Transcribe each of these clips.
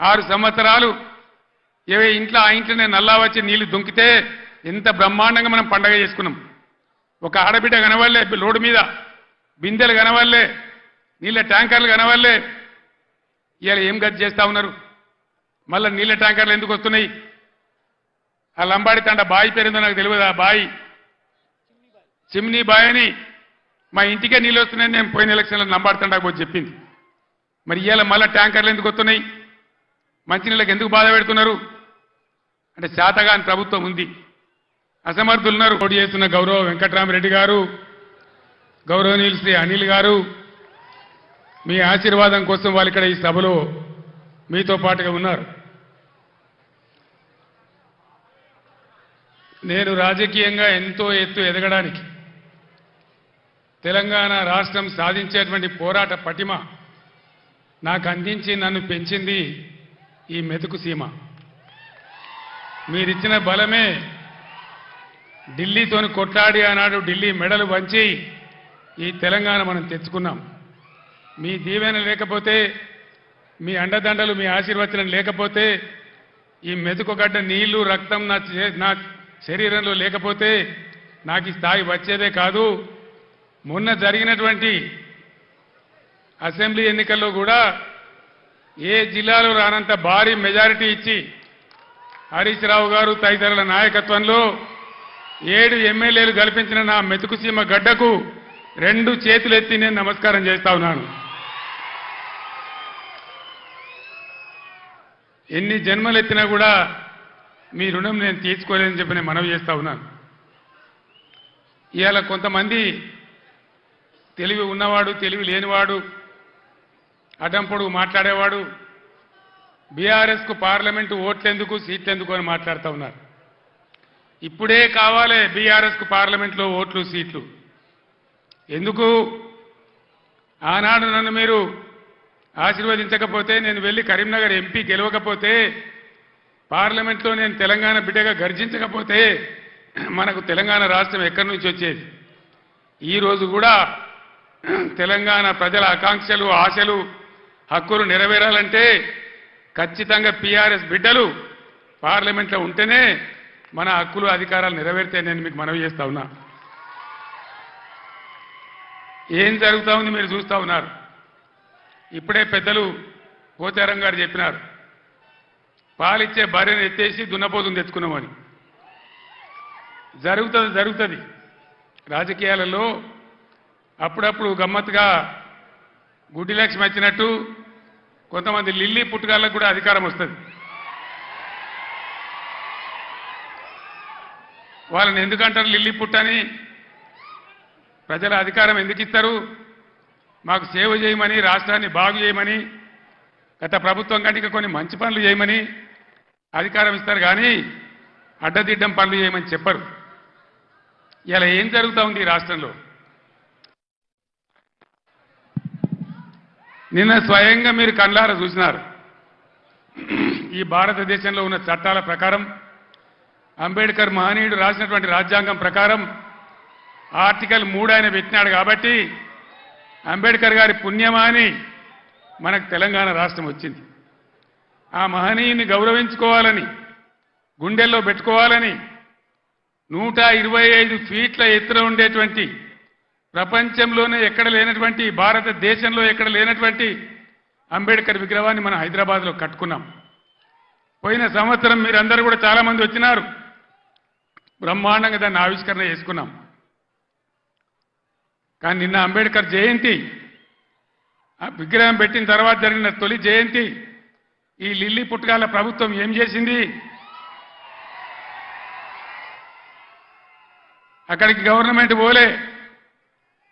ఆరు సంవత్సరాలు. ఏ ఇంట్లో ఆ ఇంట్లోనే నల్లా వచ్చి నీళ్ళు దుంకితే ఎంత బ్రహ్మాండంగా మనం పండగ చేసుకున్నాం. ఒక ఆడబిడ్డ కనవల్లే లోడు మీద బిందెలు కనవల్లే నీళ్ళ ట్యాంకర్లు కనవల్లే ఇవాళ ఏం గది చేస్తా ఉన్నారు? మళ్ళీ నీళ్ళ ట్యాంకర్లు ఎందుకు వస్తున్నాయి? ఆ లంబాడి తండ బాయి పేరుందో నాకు తెలియదు ఆ బాయి. చిమ్నీ బాయ్ అని మా ఇంటికే నీళ్ళు వస్తున్నాయని నేను పోయిన ఎలక్షన్లో లంబాడి తండాకు చెప్పింది. మరి ఇవాళ మళ్ళీ ట్యాంకర్లు ఎందుకు వస్తున్నాయి? మంచినీళ్ళకి ఎందుకు బాధ పెడుతున్నారు? అంటే శాతగాని ప్రభుత్వం ఉంది. అసమర్థులున్నారు పోటీ చేస్తున్న గౌరవ వెంకట్రామరెడ్డి గారు గౌరవనీయులు శ్రీ అనిల్ గారు మీ ఆశీర్వాదం కోసం వాళ్ళు ఇక్కడ ఈ సభలో మీతో పాటుగా ఉన్నారు. నేను రాజకీయంగా ఎంతో ఎత్తు ఎదగడానికి తెలంగాణ రాష్ట్రం సాధించేటువంటి పోరాట పటిమ నాకు అందించి నన్ను పెంచింది ఈ మెతుకు సీమ. మీరిచ్చిన బలమే ఢిల్లీతోని కొట్లాడి ఆనాడు ఢిల్లీ మెడలు వంచి ఈ తెలంగాణ మనం తెచ్చుకున్నాం. మీ దీవెన లేకపోతే మీ అండదండలు మీ ఆశీర్వచనం లేకపోతే ఈ మెతుకుగడ్డ నీళ్ళు రక్తం నా చే- నా శరీరంలో లేకపోతే నాకు ఈ స్థాయి వచ్చేదే కాదు. మొన్న జరిగినటువంటి అసెంబ్లీ ఎన్నికల్లో కూడా ఏ జిల్లాలో రానంత భారీ మెజారిటీ ఇచ్చి హరీష్ రావు గారు తదితరుల నాయకత్వంలో ఏడు ఎమ్మెల్యేలు కల్పించిన నా మెతుకుసీమ గడ్డకు రెండు చేతులెత్తి నేను నమస్కారం చేస్తా ఉన్నాను. ఎన్ని జన్మలు ఎత్తినా కూడా మీ రుణం నేను తీర్చుకోలేదని చెప్పి నేను మనవి చేస్తా ఉన్నాను. ఇవాళ కొంతమంది తెలివి ఉన్నవాడు తెలివి లేనివాడు అడ్డంపొడుగు మాట్లాడేవాడు. బీఆర్ఎస్కు పార్లమెంటు ఓట్లెందుకు సీట్లెందుకు అని మాట్లాడుతూ ఉన్నారు. ఇప్పుడే కావాలి బీఆర్ఎస్కు పార్లమెంట్లో ఓట్లు సీట్లు. ఎందుకు? ఆనాడు నన్ను మీరు ఆశీర్వదించకపోతే నేను వెళ్ళి కరీంనగర్ ఎంపీ గెలవకపోతే పార్లమెంట్లో నేను తెలంగాణ బిడ్డగా గర్జించకపోతే మనకు తెలంగాణ రాష్ట్రం ఎక్కడి నుంచి వచ్చేది? ఈ రోజు కూడా తెలంగాణ ప్రజల ఆకాంక్షలు ఆశలు హక్కులు నెరవేరాలంటే ఖచ్చితంగా పీఆర్ఎస్ బిడ్డలు పార్లమెంట్లో ఉంటేనే మన హక్కులు అధికారాలు నెరవేరితే నేను మీకు మనవి చేస్తా ఉన్నా. ఏం జరుగుతా ఉంది మీరు చూస్తా ఉన్నారు. ఇప్పుడే పెద్దలు పోచారం గారు చెప్పినారు. పాలిచ్చే భార్యను ఎత్తేసి దున్నపోతుని తెచ్చుకున్నామని. జరుగుతుంది జరుగుతుంది. రాజకీయాలలో అప్పుడప్పుడు గమ్మత్తుగా గుడ్డి లక్ష్మి వచ్చినట్టు కొంతమంది లిల్లీ పుట్టుగాళ్ళకు కూడా అధికారం వస్తుంది. వాళ్ళని ఎందుకంటారు లిల్లీ పుట్టని ప్రజల అధికారం ఎందుకు ఇస్తారు? మాకు సేవ చేయమని రాష్ట్రాన్ని బాగు చేయమని గత ప్రభుత్వం కంటే కొన్ని మంచి పనులు చేయమని అధికారం ఇస్తారు కానీ అడ్డదిడ్డం పనులు చేయమని చెప్పరు. ఇలా ఏం జరుగుతూ ఉంది ఈ రాష్ట్రంలో? నిన్న స్వయంగా మీరు కండ్లార చూసినారు. ఈ భారతదేశంలో ఉన్న చట్టాల ప్రకారం అంబేద్కర్ మహనీయుడు రాసినటువంటి రాజ్యాంగం ప్రకారం ఆర్టికల్ మూడు ఆయన పెట్టినాడు కాబట్టి అంబేద్కర్ గారి పుణ్యమా అని మనకు తెలంగాణ రాష్ట్రం వచ్చింది. ఆ మహనీయుని గౌరవించుకోవాలని గుండెల్లో పెట్టుకోవాలని నూట ఇరవై ఐదు ఫీట్ల ఎత్తున ఉండేటువంటి ప్రపంచంలోనే ఎక్కడ లేనటువంటి భారతదేశంలో ఎక్కడ లేనటువంటి అంబేద్కర్ విగ్రహాన్ని మనం హైదరాబాద్లో కట్టుకున్నాం. పోయిన సంవత్సరం మీరందరూ కూడా చాలామంది వచ్చినారు. బ్రహ్మాండంగా దాన్ని ఆవిష్కరణ చేసుకున్నాం. కానీ నిన్న అంబేద్కర్ జయంతి ఆ విగ్రహం పెట్టిన తర్వాత జరిగిన తొలి జయంతి ఈ లిల్లీ పుట్టగాల ప్రభుత్వం ఏం చేసింది? అక్కడికి గవర్నమెంట్ పోలే.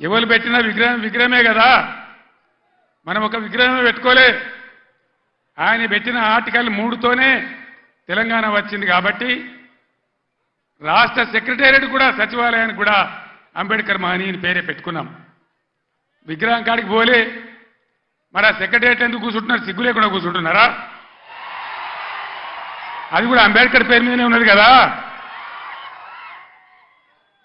ఎవరు పెట్టిన విగ్రహం విగ్రహమే కదా. మనం ఒక విగ్రహమే పెట్టుకోలే. ఆయన పెట్టిన ఆర్టికల్ మూడుతోనే తెలంగాణ వచ్చింది కాబట్టి రాష్ట్ర సెక్రటేరియట్ కూడా సచివాలయానికి కూడా అంబేద్కర్ మహనీయుని పేరే పెట్టుకున్నాం. విగ్రహం కాడికి పోలే. మరి ఆ సెక్రటేరియట్ ఎందుకు కూర్చుంటున్నారు? సిగ్గు లేకుండా కూర్చుంటున్నారా? అది కూడా అంబేద్కర్ పేరు మీదనే ఉన్నది కదా.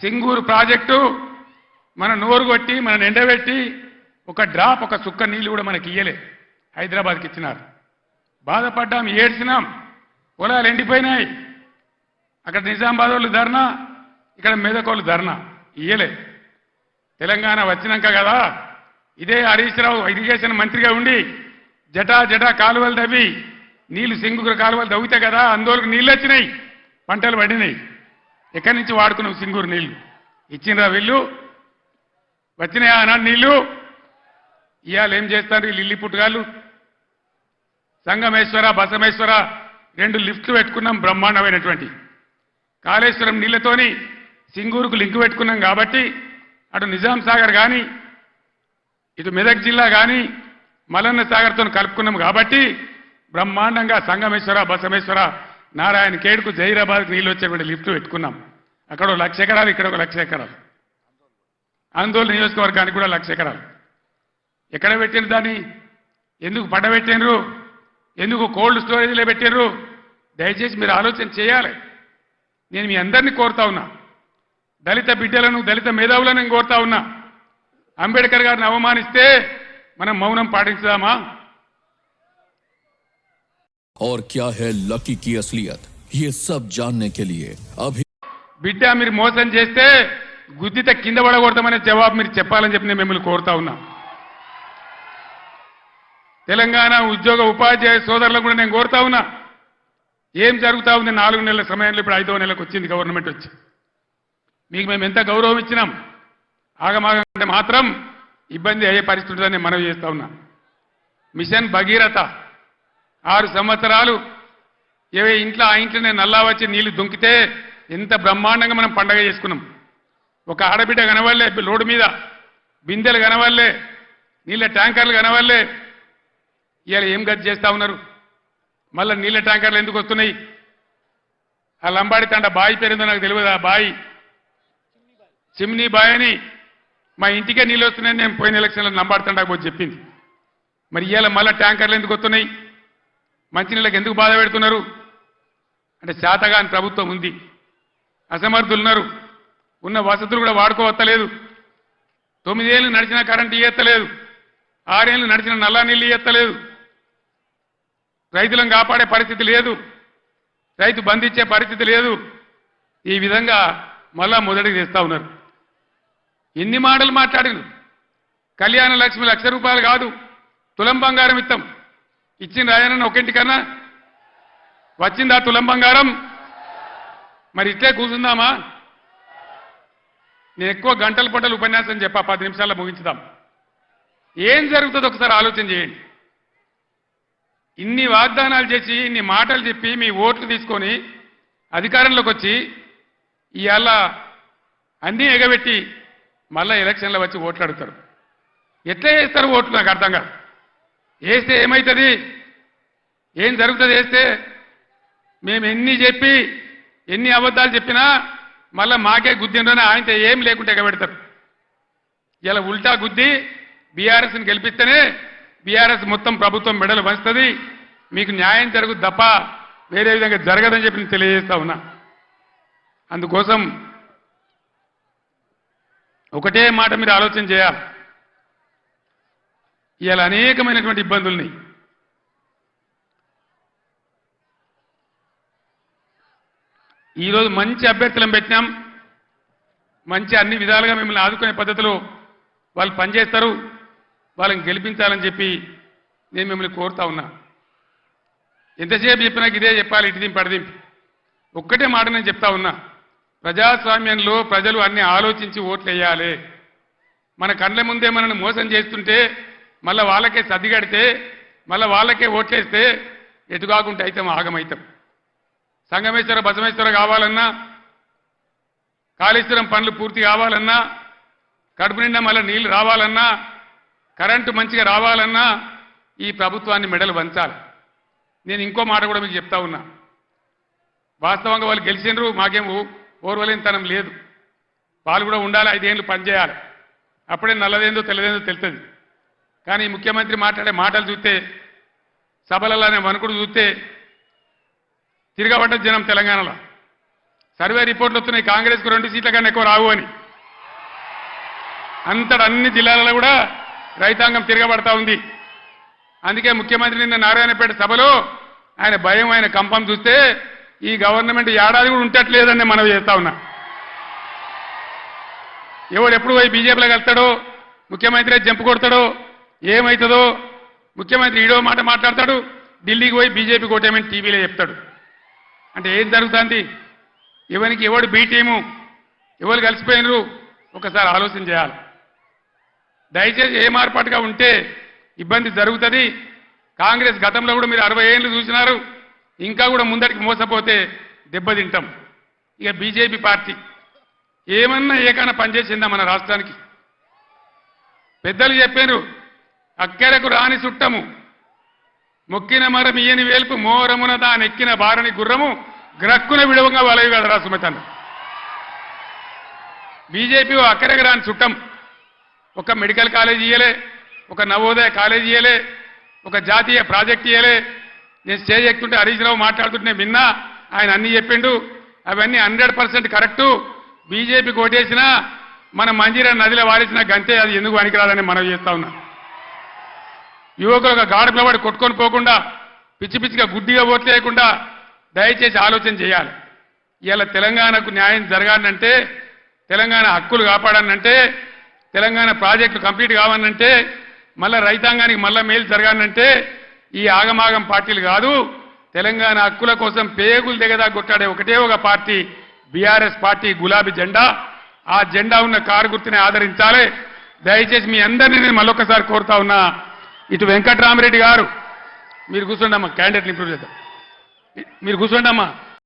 సింగూరు ప్రాజెక్టు మన నోరు కొట్టి మన ఎండబెట్టి ఒక డ్రాప్ ఒక చుక్క నీళ్ళు కూడా మనకి ఇయ్యలే. హైదరాబాద్కి ఇచ్చినారు. బాధపడ్డాం ఏడ్చినాం. పొలాలు ఎండిపోయినాయి. అక్కడ నిజామాబాద్ వాళ్ళు ధర్నా ఇక్కడ మెదకోళ్ళు ధర్నా. ఇయ్యలే. తెలంగాణ వచ్చినాక కదా ఇదే హరీష్ రావు ఇరిగేషన్ మంత్రిగా ఉండి జటా జటా కాలువలు తవ్వి నీళ్ళు సింగుకు కాలువలు తవ్వితే కదా అందులోకి నీళ్ళు వచ్చినాయి పంటలు పడినాయి. ఎక్కడి నుంచి వాడుకున్నాం సింగూరు నీళ్ళు? ఇచ్చినరా వీళ్ళు? వచ్చినాయా ఆనాడు నీళ్ళు? ఇవాళ ఏం చేస్తారు ఈ లిల్లి పుట్టుగాళ్ళు? సంగమేశ్వర బసమేశ్వర రెండు లిఫ్ట్లు పెట్టుకున్నాం బ్రహ్మాండమైనటువంటి. కాళేశ్వరం నీళ్ళతోని సింగూరుకు లింక్ పెట్టుకున్నాం కాబట్టి అటు నిజాం సాగర్ కానీ ఇటు మెదక్ జిల్లా కానీ మలన్న సాగర్తో కలుపుకున్నాం కాబట్టి బ్రహ్మాండంగా సంగమేశ్వర బసమేశ్వర నారాయణ కేడుకు జహీరాబాద్కి నీళ్ళు వచ్చేటువంటి లిఫ్ట్ పెట్టుకున్నాం. అక్కడ ఒక లక్ష ఎకరాలు ఇక్కడ ఒక లక్ష ఎకరాలు. ఆందోళన నియోజకవర్గానికి కూడా లక్ష ఎకరాలు. ఎక్కడ పెట్టిన దాన్ని? ఎందుకు పడబెట్టినరు ఎందుకు కోల్డ్ స్టోరేజ్లో పెట్టినరు దయచేసి మీరు ఆలోచన చేయాలి. నేను మీ అందరినీ కోరుతా ఉన్నా. దళిత బిడ్డలను దళిత మేధావులను కోరుతా ఉన్నా. అంబేద్కర్ గారిని అవమానిస్తే మనం మౌనం పాటించుదామా? और क्या है लकी की असलियत ये सब जानने के लिए अभी బిడ్డ మీరు మోసం చేస్తే గుద్దిత కింద పడకూడదామనే జవాబు మీరు చెప్పాలని చెప్పి నేను మిమ్మల్ని కోరుతా ఉన్నా తెలంగాణ ఉద్యోగ ఉపాధ్యాయ సోదరులకు కూడా నేను కోరుతా ఉన్నా ఏం జరుగుతా ఉంది నాలుగు నెలల సమయంలో ఇప్పుడు ఐదో నెలకు వచ్చింది గవర్నమెంట్ వచ్చి మీకు మేము ఎంత గౌరవం ఇచ్చినాం ఆగమాగం అంటే మాత్రం ఇబ్బంది అయ్యే పరిస్థితి ఉంటుందని మనవి చేస్తా ఉన్నా మిషన్ భగీరథ ఆరు సంవత్సరాలు. ఏవే ఇంట్లో ఆ ఇంట్లోనే నల్లా వచ్చి నీళ్ళు దుంకితే ఎంత బ్రహ్మాండంగా మనం పండగ చేసుకున్నాం. ఒక ఆడబిడ్డ కనవల్లే రోడ్డు మీద బిందెలు కనవల్లే నీళ్ళ ట్యాంకర్లు కనవల్లే ఇవాళ ఏం గది చేస్తా ఉన్నారు? మళ్ళీ నీళ్ళ ట్యాంకర్లు ఎందుకు వస్తున్నాయి? ఆ లంబాడి తండ బాయి పేరుందో నాకు తెలియదు ఆ బాయి. చిమ్నీ బాయ్ అని మా ఇంటికే నీళ్ళు వస్తున్నాయని నేను పోయిన ఎలక్షన్లో లంబాడి తండాకు పోయి చెప్పింది. మరి ఇవాళ మళ్ళీ ట్యాంకర్లు ఎందుకు వస్తున్నాయి? మంచినీళ్ళకి ఎందుకు బాధ పెడుతున్నారు? అంటే శాతగాని ప్రభుత్వం ఉంది. అసమర్థులు ఉన్నారు. ఉన్న వసతులు కూడా వాడుకోవత్తలేదు. తొమ్మిదేళ్ళు నడిచిన కరెంటు ఇయ్యత్తలేదు. ఆరేళ్ళు నడిచిన నల్ల నీళ్ళు ఇయ్యత్తలేదు. రైతులను కాపాడే పరిస్థితి లేదు. రైతు బంధించే పరిస్థితి లేదు. ఈ విధంగా మళ్ళా మొదటికి తెస్తా ఉన్నారు. ఎన్ని మాటలు మాట్లాడిను కళ్యాణ లక్ష్మి లక్ష రూపాయలు కాదు. తులం బంగారం ఇస్తాం ఇచ్చిన రాయనన్న ఒకింటికన్నా వచ్చిందా తులం బంగారం? మరి ఇట్లే కూర్చుందామా? నేను ఎక్కువ గంటల పంటలు ఉపన్యాసం చెప్పా పది నిమిషాల్లో ముగించుదాం. ఏం జరుగుతుందో ఒకసారి ఆలోచన చేయండి. ఇన్ని వాగ్దానాలు చేసి ఇన్ని మాటలు చెప్పి మీ ఓట్లు తీసుకొని అధికారంలోకి వచ్చి ఇవాళ అన్నీ ఎగబెట్టి మళ్ళా ఎలక్షన్లో వచ్చి ఓట్లు అడుగుతారు. ఎట్లా చేస్తారు ఓట్లు? నాకు అర్థం కాదు. వేస్తే ఏమవుతుంది ఏం జరుగుతుంది వేస్తే? మేము ఎన్ని చెప్పి ఎన్ని అబద్ధాలు చెప్పినా మళ్ళీ మాకే గుద్దిండ్రని ఆయనతో ఏం లేకుంటే ఎగబెడతారు ఇలా ఉల్టా గుద్ది బీఆర్ఎస్ని గెలిపిస్తేనే బీఆర్ఎస్ మొత్తం ప్రభుత్వం మెడలు వంచుతుంది. మీకు న్యాయం జరుగుతుంది తప్ప వేరే విధంగా జరగదని చెప్పి నేను తెలియజేస్తా ఉన్నా. అందుకోసం ఒకటే మాట మీరు ఆలోచన చేయాలి. ఇలా అనేకమైనటువంటి ఇబ్బందుల్ని. ఈరోజు మంచి అభ్యర్థులను పెట్టినాం. మంచి అన్ని విధాలుగా మిమ్మల్ని ఆదుకునే పద్ధతిలో వాళ్ళు పనిచేస్తారు. వాళ్ళని గెలిపించాలని చెప్పి నేను మిమ్మల్ని కోరుతా ఉన్నా. ఎంతసేపు చెప్పినా ఇదే చెప్పాలి ఇటు దింపి ఒక్కటే మాట నేను చెప్తా ఉన్నా. ప్రజాస్వామ్యంలో ప్రజలు అన్ని ఆలోచించి ఓట్లు వేయాలి మన కండ్ల ముందే మనల్ని మోసం చేస్తుంటే మళ్ళీ వాళ్ళకే సర్దిగడితే మళ్ళీ వాళ్ళకే ఓట్లేస్తే ఎటుకాకుంటే అయితాం ఆగమైతాం. సంగమేశ్వర బసమేశ్వర కావాలన్నా కాళేశ్వరం పనులు పూర్తి కావాలన్నా కడుపు నిండా మళ్ళీ నీళ్ళు రావాలన్నా కరెంటు మంచిగా రావాలన్నా ఈ ప్రభుత్వాన్ని మెడలు వంచాలి. నేను ఇంకో మాట కూడా మీకు చెప్తా ఉన్నా. వాస్తవంగా వాళ్ళు గెలిచినరు మాకేం ఓర్వలేనితనం లేదు. వాళ్ళు కూడా ఉండాలి ఐదేళ్ళు పనిచేయాలి. అప్పుడే నల్లదేందో తెల్లదేందో తెలుస్తుంది. కానీ ముఖ్యమంత్రి మాట్లాడే మాటలు చూస్తే సభలలోనే వణుకుడు చూస్తే తిరగబడ్డ జనం తెలంగాణలో. సర్వే రిపోర్ట్లు వస్తున్నాయి కాంగ్రెస్కు రెండు సీట్ల కన్నా ఎక్కువ రావు అని. అంతట అన్ని జిల్లాలలో కూడా రైతాంగం తిరగబడతా ఉంది. అందుకే ముఖ్యమంత్రి నిన్న నారాయణపేట సభలో ఆయన భయం ఆయన కంపం చూస్తే ఈ గవర్నమెంట్ ఏడాది కూడా ఉంటట్లేదని మనం చేస్తా ఉన్నా. ఎవడు ఎప్పుడు పోయి బీజేపీలోకి వెళ్తాడో ముఖ్యమంత్రి జంపు కొడతాడో ఏమవుతుందో ముఖ్యమంత్రి ఈడో మాట మాట్లాడతాడు ఢిల్లీకి పోయి బీజేపీ కోటేమని టీవీలో చెప్తాడు. అంటే ఏం జరుగుతుంది? ఎవరికి ఎవడు బీటీము ఎవరు కలిసిపోయినరు? ఒకసారి ఆలోచన చేయాలి. దయచేసి ఏ మార్పాటుగా ఉంటే ఇబ్బంది జరుగుతుంది. కాంగ్రెస్ గతంలో కూడా మీరు అరవై ఏళ్ళు చూసినారు ఇంకా కూడా ముందటికి మోసపోతే దెబ్బతింటాం. ఇక బీజేపీ పార్టీ ఏమన్నా ఏకైనా పనిచేసిందా మన రాష్ట్రానికి? పెద్దలు చెప్పారు అక్కెరకు రాని చుట్టము మొక్కిన మరం ఇయ్యని వేల్పు మోరమున దానెక్కిన బారని గుర్రము గ్రక్కున విడవంగా వలవి కదరా సుమతన్న బీజేపీ ఓ అక్కరకు రాని చుట్టం ఒక మెడికల్ కాలేజ్ ఇయ్యలే ఒక నవోదయ కాలేజ్ ఇయ్యలే ఒక జాతీయ ప్రాజెక్ట్ ఇయ్యలే. నేను స్టేజ్ ఎక్కుతుంటే హరీష్ రావు మాట్లాడుతుంటే విన్నా ఆయన అన్ని చెప్పిండు. అవన్నీ హండ్రెడ్ పర్సెంట్ కరెక్టు. బీజేపీ కోటేసినా మన మంజీరా నదిలో వాడేసిన గంతే అది ఎందుకు పనికిరాదని మనం చేస్తా ఉన్నాం. యువకులు ఒక గాడి పిలబడి కొట్టుకొని పోకుండా పిచ్చి పిచ్చిగా గుడ్డిగా ఓట్లేయకుండా దయచేసి ఆలోచన చేయాలి. ఇలా తెలంగాణకు న్యాయం జరగాలంటే తెలంగాణ హక్కులు కాపాడానంటే తెలంగాణ ప్రాజెక్టులు కంప్లీట్ కావాలంటే మళ్ళా రైతాంగానికి మళ్ళా మేలు జరగాలంటే ఈ ఆగమాగం పార్టీలు కాదు తెలంగాణ హక్కుల కోసం పేగులు దిగదా కొట్టాడే ఒకటే ఒక పార్టీ బీఆర్ఎస్ పార్టీ గులాబీ జెండా. ఆ జెండా ఉన్న కారు గుర్తుని ఆదరించాలి. దయచేసి మీ అందరినీ నేను మళ్ళొకసారి కోరుతా ఉన్నా ఇటు వెంకట్రామరెడ్డి గారు మీరు కూర్చోండి అమ్మా క్యాండిడేట్లు ఇంప్రూవ్ చేద్దాం. మీరు కూర్చోండి అమ్మా.